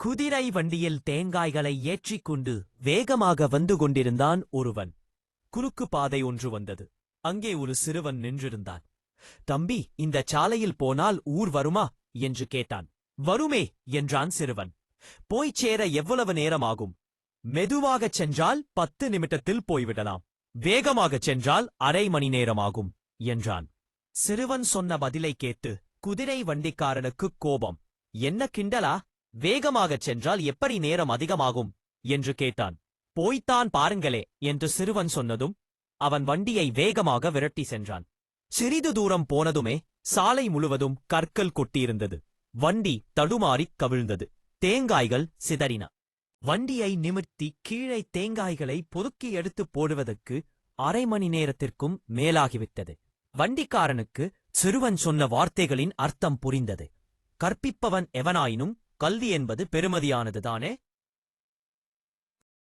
குதிரை வண்டியில் தேங்காய்களை ஏற்றிக் கொண்டு வேகமாக வந்து கொண்டிருந்தான் ஒருவன். குறுக்கு பாதை ஒன்று வந்தது. அங்கே ஒரு சிறுவன் நின்றிருந்தான். தம்பி இந்த சாலையில் போனால் ஊர் வருமா? என்று கேட்டான். வருமே என்றான் சிறுவன். போய்ச் சேர எவ்வளவு நேரம் ஆகும்? மெதுவாகச் சென்றால் பத்து நிமிடத்தில் போய்விடலாம். வேகமாகச் சென்றால் அரை மணி நேரமாகும் என்றான். சிறுவன் சொன்ன பதிலை கேட்டு குதிரை வண்டிக்காரனுக்குக் கோபம். என்ன கிண்டலா? வேகமாகச் சென்றால் எப்படி நேரம் அதிகமாகும்? என்று கேட்டான். போய்த்தான் பாருங்களே என்று சிறுவன் சொன்னதும் அவன் வண்டியை வேகமாக விரட்டி சென்றான். சிறிது தூரம் போனதுமே சாலை முழுவதும் கற்கள் கொட்டியிருந்தது. வண்டி தடுமாறிக் கவிழ்ந்தது. தேங்காய்கள் சிதறின. வண்டியை நிமிர்த்தி கீழே தேங்காய்களை பொதுக்கி எடுத்துப் போடுவதற்கு அரை மணி நேரத்திற்கும் மேலாகிவிட்டது. வண்டிக்காரனுக்கு சிறுவன் சொன்ன வார்த்தைகளின் அர்த்தம் புரிந்தது. கற்பிப்பவன் எவனாயினும் கல்வி என்பது பெருமதியானதுதானே